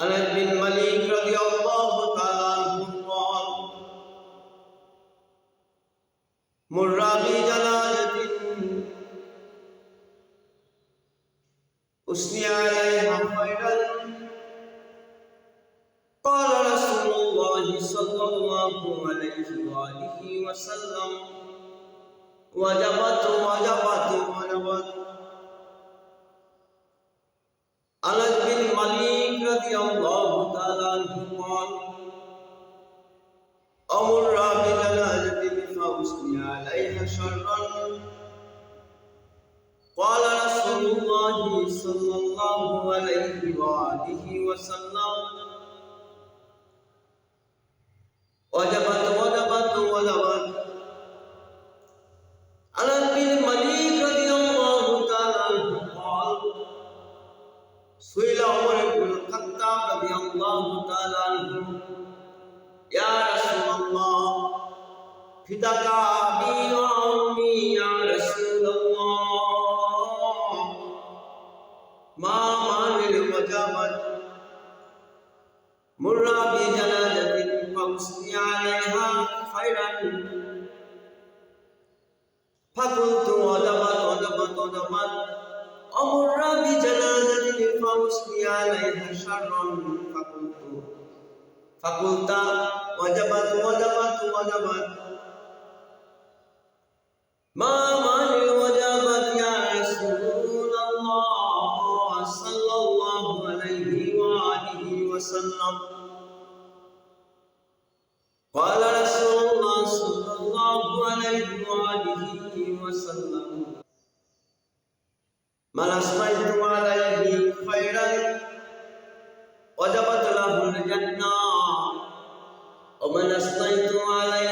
أنس بن مالك رضي الله تعالى عنه قال مر بجنازة أثني عليها خيرا قال رسول الله صلى الله عليه وآله وسلم وجبت وجبت أمر بجنازة فأثني عليها شرا. قال رسول الله صلى الله عليه وآله وسلم وجبت وجبت فداك أبي وأمي يا رسول الله ما معنى الوجبت مر بجنازة فأثني عليها خيرا فقلت وجبت وجبت وجبت أمر بجنازة فأثني عليها شرا فقلت فقلت وجبت وجبت وجبت وجبت له الجنة. ومن أسميت عليه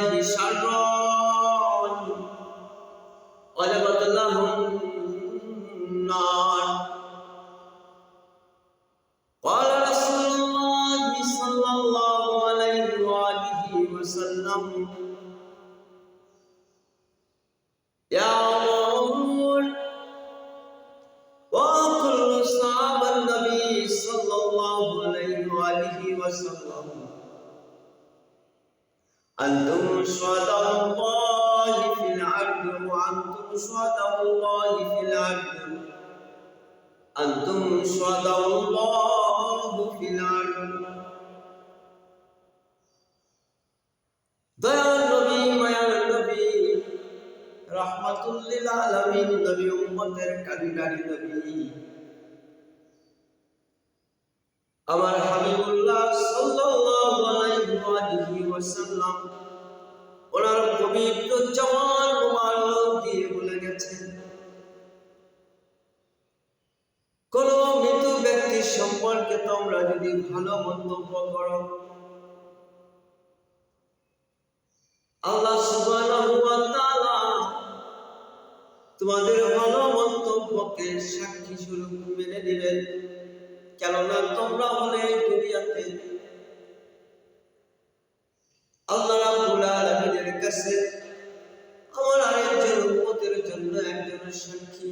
أنتم شهداء الله في العدل দয়াল নবী মায়ার নবী রহমাতুল্লিল আলামিন নবী উম্মতের কান্ডারি নবী আমার হাবিবুল্লাহ সাল্লাল্লাহু আলাইহি ওয়ালিহি ওয়াসাল্লাম ওনার পবিত্র জওয়ান মুবারক দিয়ে বলে গেছেন সম্পর্কে তোমরা যদি ভালো মন্তব্য করো। আল্লাহ তোমাদের ভালো মন্তব্যকে সাক্ষী স্বরূপ মেনে কেননা তোমরা হলে দুনিয়াতে আল্লাহ রাব্বুল আলামিনের কাছে আমার আরেকজন উম্মতের জন্য একজন সাক্ষী।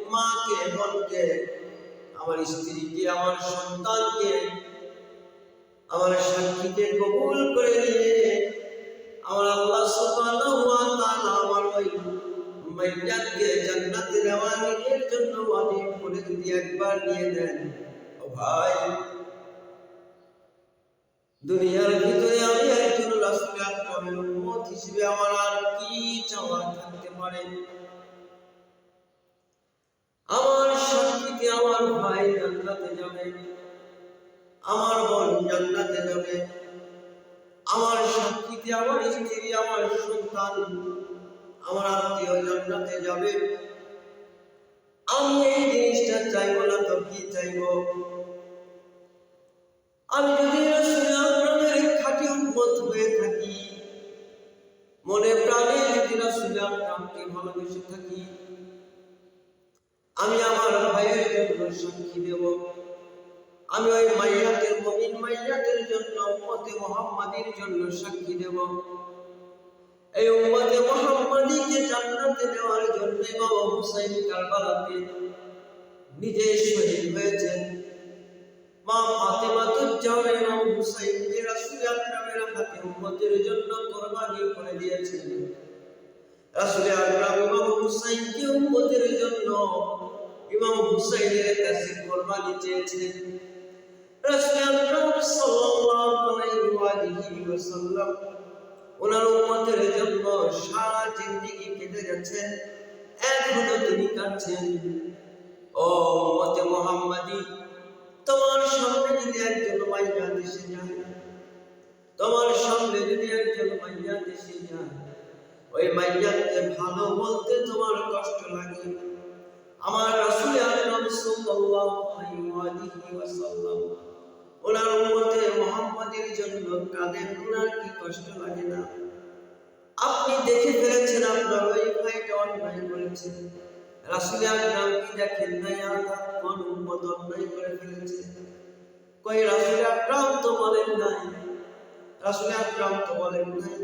মাকে, বোনকে, আমার স্ত্রীকে, আমার সন্তানকে, আমার সাক্ষীকে কবুল করে দিয়ে আমার আল্লাহ সুবহানাহু ওয়া তাআলা আমার ওই মাইয়াতকে জান্নাতে রওয়ানির জন্য ওয়াজিব করে যদি একবার নিয়ে দেন ও ভাই, দুনিয়ার ভিতরে আমি একজন রাসূল আকরামের উম্মত আমার আর কি চাওয়া থাকতে পারে? আমার সাক্ষীকে আমার ভাই জান্নাতে যাবে, আমার বোন জান্নাতে যাবে, আমার সাক্ষীতে আমার স্ত্রী, আমার সন্তান, আমার আত্মীয় জান্নাতে যাবে। আমি এই জিনিসটা চাইব না তো কি চাই আমি যদি রাসূল আকরামের খাঁটি উম্মত হয়ে থাকি, মনে প্রাণে যদি রাসূল আকরামকে ভালোবেসে থাকি আমি আমার ভাইয়ের জন্য সাক্ষী দেব। আমি ওই মাইয়াতের মমিন মাইয়াতের জন্য উম্মতে মুহাম্মাদির জন্য সাক্ষী দেব। এই উম্মতে মুহাম্মাদিকে জান্নাতে দেওয়ার জন্য ইমাম হুসাইন কারবালাতে নিজে শহীদ হয়েছেন। মা ফাতেমা তো জানে ইমাম হুসাইন হাতে উম্মতের জন্য কুরবানি করে দিয়েছেন। রাসূল আকরাম ইমাম হুসাইনকে উম্মতের জন্য ইমাম হুসাইনের কাছে কুরবানি কাঁদছেন। ও তোমার সামনে যদি একজন মাইয়া দেশে যায়, তোমার সামনে যদি একজন মাইয়া দেশে যায়, ওই মাইয়াকে ভালো বলতে তোমার কষ্ট লাগে। আমার রাসূল আকরাম সাল্লাল্লাহু আলাইহি ওয়াসাল্লাম, ওনার উম্মতে মুহাম্মাদের জন্য কাঁদেন ওনার কি কষ্ট লাগে না? আপনি দেখে ফেলেছেন আপনার ওই ভাইটা অন্যায় করেছেন রাসূল আকরাম কি দেখেন না আল্লাহ কোন উম্মত অন্যায় করে ফেলেছে? কই রাসূল আকরাম তো বলেন নাই? রাসূল আকরাম তো বলেন নাই।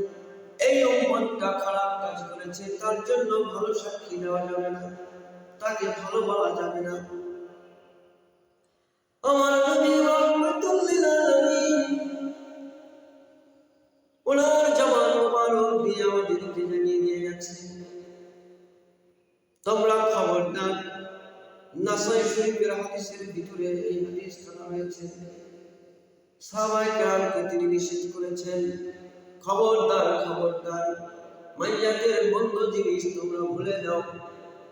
এই উম্মতটা খারাপ কাজ করেছে, তার জন্য ভালো সাক্ষী দেওয়া যাবে না। তাকে ভালো বলা যাবে না। আমার নবী খবরদার নাসাই শরীফের হাদিসের ভিতরে এই হাদিস হয়েছে। কেরামকে তিনি নিষেধ করেছেন, খবরদার খবরদার মন্দ জিনিস তোমরা ভুলে যাও।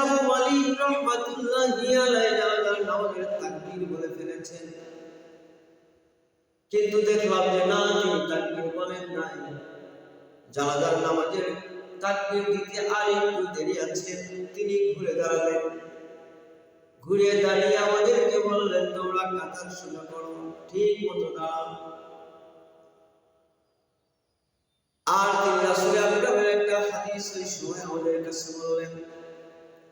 বলেছি মালিক রহমাতুল্লাহি আলাইহি নামাজের তাকবীর বলে ফেলেছেন। কিন্তু দেখলাম যে না তিনি তাকবীর বলেন নাই। জানাজার নামাজের তাকবীর দিতে আর একটু দেরি আছে, তিনি ঘুরে দাঁড়ালেন। ঘুরে দাঁড়িয়ে আমাদেরকে বললেন, তোমরা কাতার সোজা করো, ঠিক মতো দাঁড়াও। আর তিনি রাসূল আকরামের একটা হাদিস ওই সময় আমাদের কাছে বললেন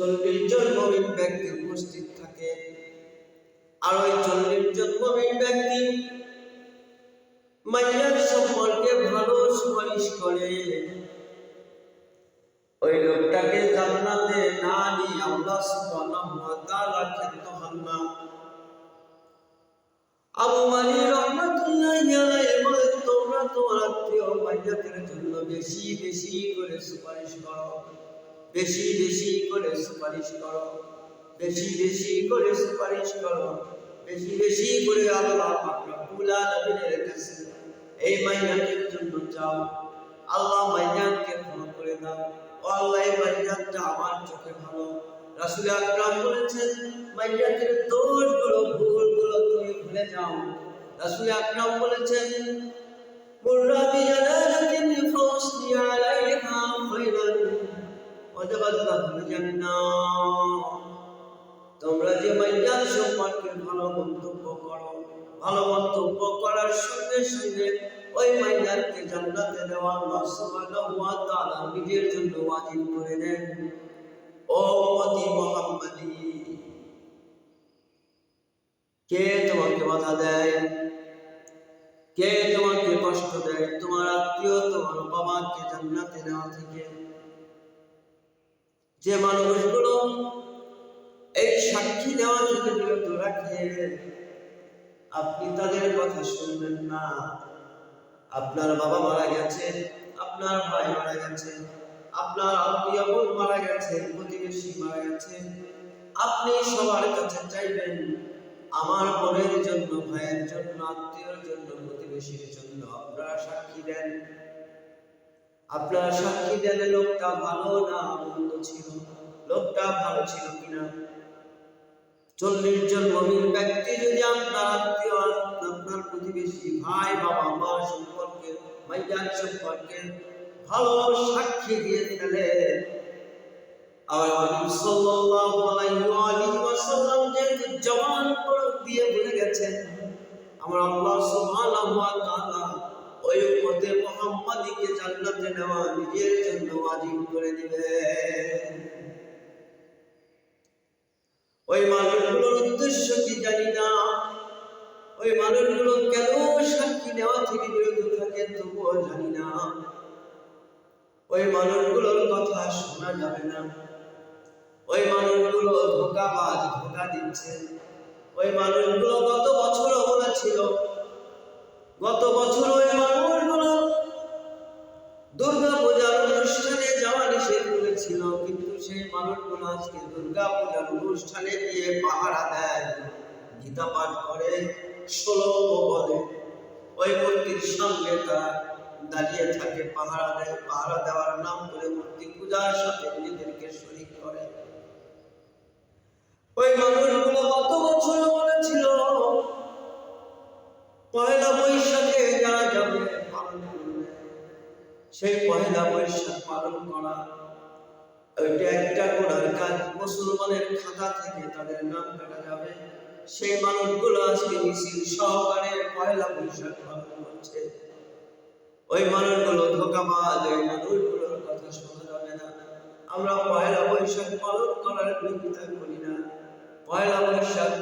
চল্লিশ জন ব্যক্তি উপস্থিত থাকে। আর ওই চল্লিশ জন ব্যক্তি মাইয়ার সম্পর্কে ভালো সুপারিশ করে। ওই লোকটাকে জান্নাতে না নিয়ে আল্লাহ সুবহানাহু ওয়া তাআলা ক্ষেত্র হন না। আবু আলাইহি তোমরা আত্মীয় জন্য বেশি বেশি করে সুপারিশ করো। বেশি বেশি করে সুপারিশ করো। বেশি বেশি করে সুপারিশ করো। বেশি বেশি করে আল্লাহ রব্বুল আলামিনের কাছে এই মাইয়াতের জন্য চাও। আল্লাহ মাইয়াতকে ক্ষমা করে দাও। ও আল্লাহ, এই মাইয়াতটা আমার চোখে ভালো। রাসূল আকরাম বলেছেন মাইয়াতের দোষগুলো ভুলগুলো তুমি ভুলে যাও। রাসূল আকরাম বলেছেন মুররা বিজানাতিন ফাউসনি আলাইহা খায়রান। তোমরা যে মাইয়ার সম্পর্কে ভালো মন্তব্য করো, ভালো মন্তব্য করার সঙ্গে সঙ্গে ওই মাইয়ারকে জান্নাতে দেওয়া আল্লাহ সুবহানাহু ওয়া নিজের জন্য ওয়াজিব করে দেন। ও উম্মতি মুহাম্মাদি, কে তোমাকে বাধা দেয়? কে তোমাকে কষ্ট দেয়? তোমার আত্মীয় তোমার বাবাকে জান্নাতে নেওয়া থেকে যে মানুষগুলো এই সাক্ষী দেওয়া থেকে বিরত রাখে, আপনি তাদের কথা শুনবেন না। আপনার বাবা মারা গেছে, আপনার ভাই মারা গেছে, আপনার আত্মীয় মারা গেছে, প্রতিবেশী মারা গেছে। আপনি সবার কাছে চাইবেন আমার বোনের জন্য, ভাইয়ের জন্য, আত্মীয়র জন্য, প্রতিবেশীর জন্য। আপনারা সাক্ষী দেন। আপনারা সাক্ষী দেন লোকটা ভালো না মন্দ ছিল? লোকটা ভালো ছিল কিনা? চল্লিশ জন মমিন ব্যক্তি যদি আপনার আত্মীয় আপনার প্রতিবেশী ভাই, বাবা, মা সম্পর্কে মাইয়ার সম্পর্কে ভালো সাক্ষী দিয়ে ফেলে, আর সাল্লাল্লাহু আলাইহি ওয়া ওয়াসাল্লাম পরক দিয়ে বলে গেছেন, আমার আল্লাহ সুবহানাহু ওয়া তাআলা উম্মতে মুহাম্মাদীকে জান্নাতে নেওয়া, নিজের জন্য ওয়াজিব করে দিবেন ওই মানুষগুলোর উদ্দেশ্য কি জানি না। ওই মানুষগুলো কেন সাক্ষী নেওয়া থেকে বিরত থাকে তবুও জানি না। ওই মানুষগুলোর কথা শোনা যাবে না। ওই মানুষগুলো ধোকাবাজ, ধোকা দিচ্ছে। ওই মানুষগুলো গত বছরও বলেছিল গত বছর ওই মানুষগুলো দুর্গা পূজার অনুষ্ঠানে যাওয়া নিষেধ করেছিল, কিন্তু সেই মানুষগুলো আজকে দুর্গা পূজার অনুষ্ঠানে গিয়ে পাহারা দেয়। গীতা পাঠ করে ষোলো বলে। ওই মূর্তির সামনে তারা দাঁড়িয়ে থাকে, পাহারা দেয়। পাহারা দেওয়ার নাম করে মূর্তি পূজার সাথে নিজেদেরকে শরীর করে। ওই মানুষগুলো গত বছর বলেছিল পয়লা বৈশাখে যারা যাবে, পালন করবে। সেই পয়লা বৈশাখ পালন করা, ওইটা একটা গোড়ার কাজ। মুসলমানের খাতা থেকে তাদের নাম কাটা যাবে। সেই মানুষগুলো আজকে মিছিল সহকারে পয়লা বৈশাখ পালন করছে। ওই মানুষগুলো ধোকাবাজ, ওই মানুষগুলোর কথা শোনা যাবে না। আমরা পয়লা বৈশাখ পালন করার বিরোধিতা করি না। পয়লা বৈশাখ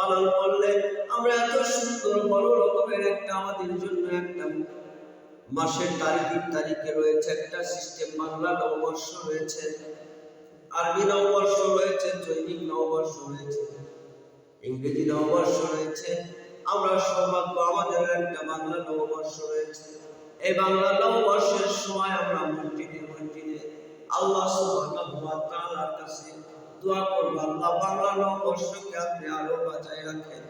পালন করলে আমরা এত সুন্দর বড় রকমের একটা আমাদের জন্য একটা মাসের তারিখ তারিখে রয়েছে একটা সিস্টেম বাংলা নববর্ষ রয়েছে, আরবি নববর্ষ রয়েছে, জৈনিক নববর্ষ রয়েছে, ইংরেজি নববর্ষ রয়েছে, আমরা সৌভাগ্য আমাদের একটা বাংলা নববর্ষ রয়েছে। এই বাংলা নববর্ষের সময় আমরা মসজিদে মসজিদে আল্লাহ সুবহানাহু ওয়া তাআলার কাছে দোয়া করব, আল্লাহ বাংলা নববর্ষকে আপনি আরও বাঁচায় রাখেন।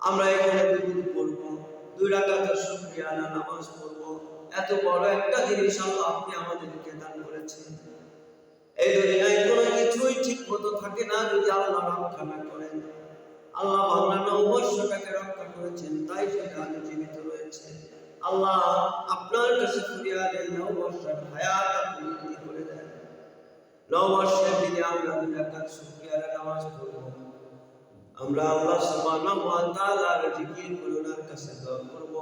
আমরা এখানে দুপুর পড়ব, দুই রাকাতের শুকরিয়ানা নামাজ পড়ব। এত বড় একটা জিনিস আল্লাহ আপনি আমাদেরকে দান করেছেন। এই দুনিয়ায় কোনো কিছুই ঠিক মতো থাকে না যদি আল্লাহ রক্ষা না করেন। আল্লাহ বাংলা নববর্ষটাকে রক্ষা করেছেন, তাই সেটা আজ জীবিত রয়েছে। আল্লাহ আপনার কাছে ফরিয়াদ এই নববর্ষের হায়াত আপনি নববর্ষের দিনে আমরা দুই রাকাত শুকরিয়া নামাজ পড়ব আমরা আল্লাহ সুবহানাহু ওয়া তাআলার জিকির করে ওনার কাছে দোয়া করব।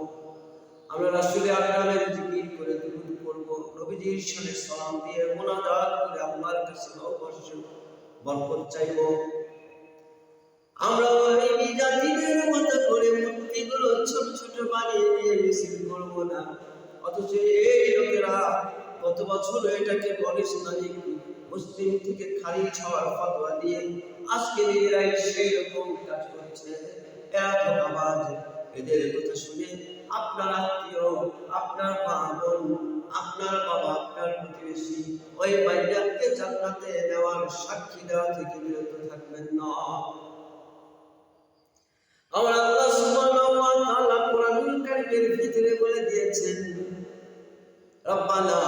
আমরা রাসূলের আকরামের জিকির করে দুরূদ করব নবীজির সাথে সালাম দিয়ে মুনাজাত করে আল্লাহর কাছে নববর্ষ বরকত চাইব। আমরা ওই জাতিদের মতো করে মূর্তিগুলো ছোট ছোট বানিয়ে নিয়ে মিছিল করব না। অথচ এই লোকেরা গত বছর এটাকে অনিসলামিক মুসলিম থেকে খারিজ হওয়ার ফতোয়া দিয়ে আজকে নিজেরাই সেই রকম কাজ করছে। এরা ধোকাবাজ এদের কথা শুনে আপনার আত্মীয়, আপনার মা বোন, আপনার বাবা, আপনার প্রতিবেশী ওই বাইরাকে জান্নাতে দেওয়ার সাক্ষী দেওয়া থেকে বিরত থাকবেন না। আমার আল্লাহ সুবহানাহু ওয়া তাআলা কোরআনুল কারীমের ভিতরে বলে দিয়েছেন, রব্বানা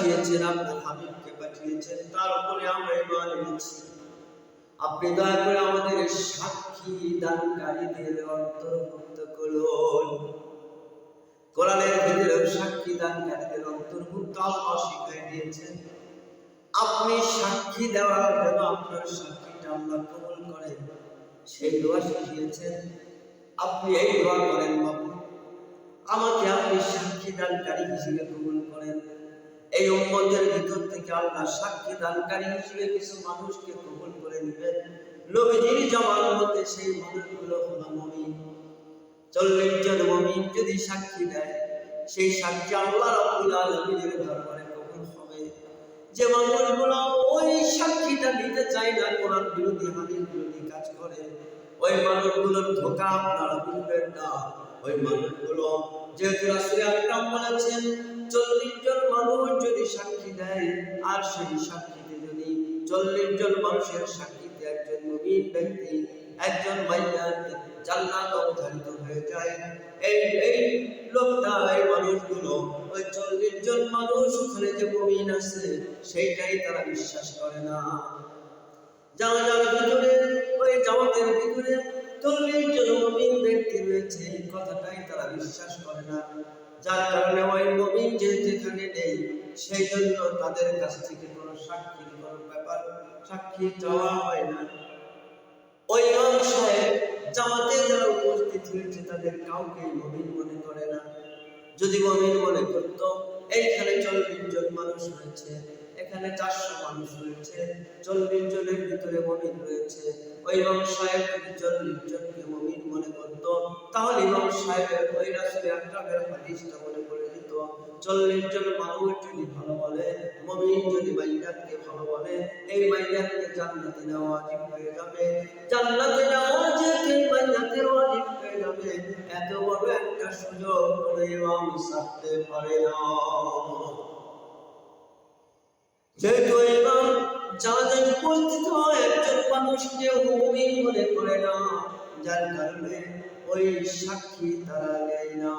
পাঠিয়েছেন, আপনার হাবিবকে পাঠিয়েছেন, তার উপরে আমরা ইমান এনেছি। আপনি দয়া করে আমাদের সাক্ষী দানকারীদের অন্তর্ভুক্ত করুন। কোরআনের ভিতরে সাক্ষী দানকারীদের অন্তর্ভুক্ত দিয়েছেন, আপনি সাক্ষী দেওয়ার জন্য আপনার সাক্ষীটা আল্লাহ করেন। সেই দোয়া শিখিয়েছেন, আপনি এই দোয়া করেন বাবু, আমাকে আপনি সাক্ষী দানকারী হিসেবে কবুল করেন। এই উম্মতের ভিতর থেকে আল্লাহ সাক্ষী দানকারী হিসেবে কিছু মানুষকে কবুল করে নেবেন। নবীজির জমান মতে সেই মানুষগুলো হলো মমিন। চল্লিশ জন মমিন যদি সাক্ষী দেয়, সেই সাক্ষী আল্লাহ রাব্বুল আলামিনের দরবারে কবুল হবে। যে মানুষগুলো ওই সাক্ষীটা নিতে চায় না, কোরআন বিরোধী, হাদিস বিরোধী কাজ করে, ওই মানুষগুলোর ধোকা আপনারা বুঝবেন না। ওই মানুষগুলো যেহেতু বলেছেন চল্লিশ জন মানুষ যদি সাক্ষী দেয়, আর সেই সাক্ষীতে যদি চল্লিশ জন মানুষের সাক্ষীতে একজন ব্যক্তি, একজন জান্নাত অবধারিত হয়ে যায়। এই এই লোকটা, এই মানুষগুলো, ওই চল্লিশ জন মানুষ ওখানে যে আছে, সেইটাই তারা বিশ্বাস করে না। জামাতের ভিতরে ওই জামাতের কথাটাই তারা বিশ্বাস করে না। যার কারণে ওই মুমিন যেহেতু এখানে নেই সেই জন্য তাদের কাছ থেকে কোনো সাক্ষীর, কোনো ব্যাপার সাক্ষী চাওয়া হয় না। ওই সাহেব জামাতে যারা উপস্থিত হয়েছে, তাদের কাউকে মমিন মনে করে না। যদি মমিন মনে করতো, এইখানে চল্লিশ জন মানুষ রয়েছে, এখানে চারশো মানুষ রয়েছে, চল্লিশ জনের ভিতরে মমিন রয়েছে। ওই যদি চল্লিশ জনকে মমিন মনে করতো তাহলে ইমাম সাহেবের ওই রাসুল আকরামের হাদিসটা মনে করে দিত, চল্লিশ জন মানুষ যদি ভালো বলে, মমিন যদি মাইয়াতকে ভালো বলে, এই মাইয়াতকে জান্নাতে নেওয়া ওয়াজিব হয়ে যাবে। জান্নাতে নেওয়া যেতে মাইয়াতের ওয়াজিব হয়ে যাবে। এত বড় একটা সুযোগ করে ইমাম ছাড়তে পারে না। যেহেতু ইমাম যাদের উপস্থিত একজন মানুষকে মুমিন মনে করে না, যার কারণে ওই সাক্ষী তারা নেয় না